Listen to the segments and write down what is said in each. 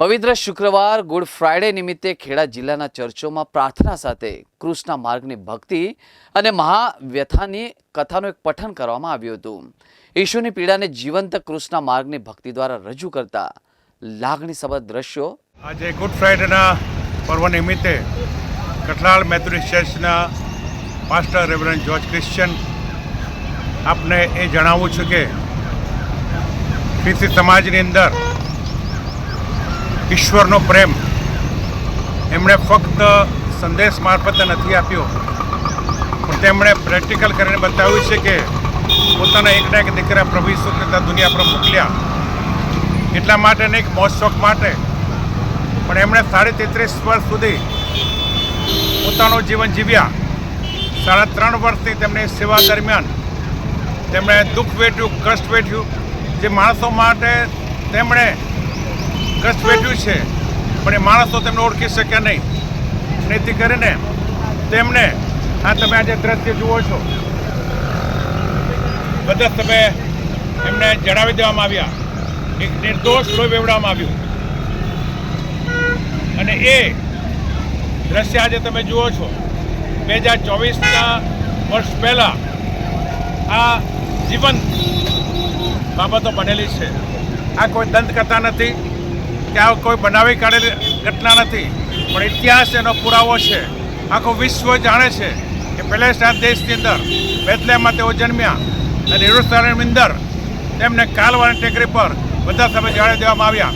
પવિત્ર શુક્રવાર good Friday નિમિત્તે ખેડા જિલ્લાના ચર્ચોમાં પ્રાર્થના સાથે કૃષ્ણ માર્ગની ભક્તિ અને મહાવ્યથાની કથાનું એક પઠન કરવામાં આવ્યું હતું. ઈશુની પીડાને જીવંત કૃષ્ણ માર્ગની ભક્તિ દ્વારા રજૂ કરતા લાગણીસભર દ્રશ્યો. આજે ગુડ ફ્રાઇડેના પર્વ નિમિત્તે કઠલાલ મેથોડિસ્ટ ચર્ચના પાસ્ટર રેવરન જોર્જ ક્રિશ્ચિયન આપને એ જણાવું છું કે સમાજની અંદર ઈશ્વરનો પ્રેમ. એમણે ફક્ત સંદેશ મારફતે નથી આપ્યો. પણ તેમણે પ્રેક્ટિકલ કરીને બતાવ્યું છે કે પોતાના એકના એક દીકરા પ્રભુ ખ્રિસ્તના દુનિયા પર મોકલ્યા. એટલા માટે નહીં એક મોજશોખ માટે. પણ એમણે સાડી તેત્રીસ વર્ષ સુધી પોતાનું જીવન જીવ્યા. સાડા ત્રણ વર્ષની તેમની સેવા દરમિયાન તેમણે દુઃખ વેઠ્યું, કષ્ટ વેઠ્યું. જે માણસો માટે તેમણે કષ્ટ વેઠ્યું છે, પણ એ માણસો તેમને ઓળખી શક્યા નહીં. જેથી કરીને તેમને, આ તમે આજે દ્રશ્ય જુઓ છો. બધા તમે એમને જણાવી દેવામાં આવ્યા. એક નિર્દોષ લોહી વેવડાવવામાં આવ્યું. અને એ દ્રશ્ય આજે તમે જુઓ છો. બે હજાર ચોવીસના વર્ષ પહેલાં આ જીવંત બાબતો બનેલી છે. આ કોઈ દંતકથા નથી. કે આ કોઈ બનાવી કાઢેલી ઘટના નથી, પણ ઇતિહાસ એનો પુરાવો છે. આખું વિશ્વ જાણે છે કે પેલેસ્ટાઈન દેશની અંદર બેથલેમાં તેઓ જન્મ્યા અને હિન્દુસ્તાનની અંદર તેમને કાલવાની ટેકરી પર બધા સમય જાળવી દેવામાં આવ્યા.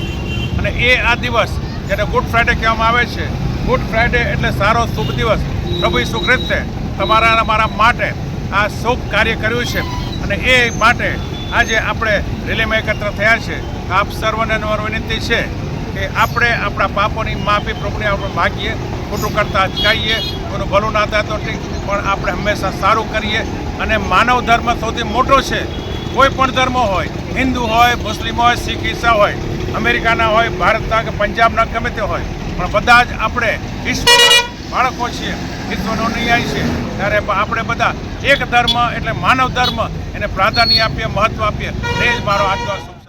અને એ આ દિવસ જેને ગુડ ફ્રાઇડે કહેવામાં આવે છે, ગુડ ફ્રાઇડે એટલે સારો શુભ દિવસ. પ્રભુ ઈસુ ખ્રિસ્તે તમારા અને મારા માટે આ શુભ કાર્ય કર્યું છે. અને એ માટે આજે આપણે રેલીમાં એકત્ર થયા છે. આપ સર્વને વિનંતી છે કે આપણે આપણા પાપોની માફી પ્રભુને આપણે માગીએ, ખોટું કરતા અચકાઈએ કોઈનું ભલું ના થાય તો ઠીક. પણ આપણે હંમેશા સારું કરીએ અને માનવ ધર્મ સૌથી મોટો છે. કોઈ પણ ધર્મ હોય, હિન્દુ હોય, મુસ્લિમ હોય, શીખ, ઈસા હોય, અમેરિકાના હોય, ભારતના કે પંજાબના ગમે તે હોય, પણ બધા જ આપણે ઈશ્વર બાળકો છીએ, ઈશ્વરનો ન્યાય છે ત્યારે આપણે બધા એક ધર્મ એટલે માનવ ધર્મ, એને પ્રાધાન્ય આપીએ, મહત્વ આપીએ. એ જ મારો આજનો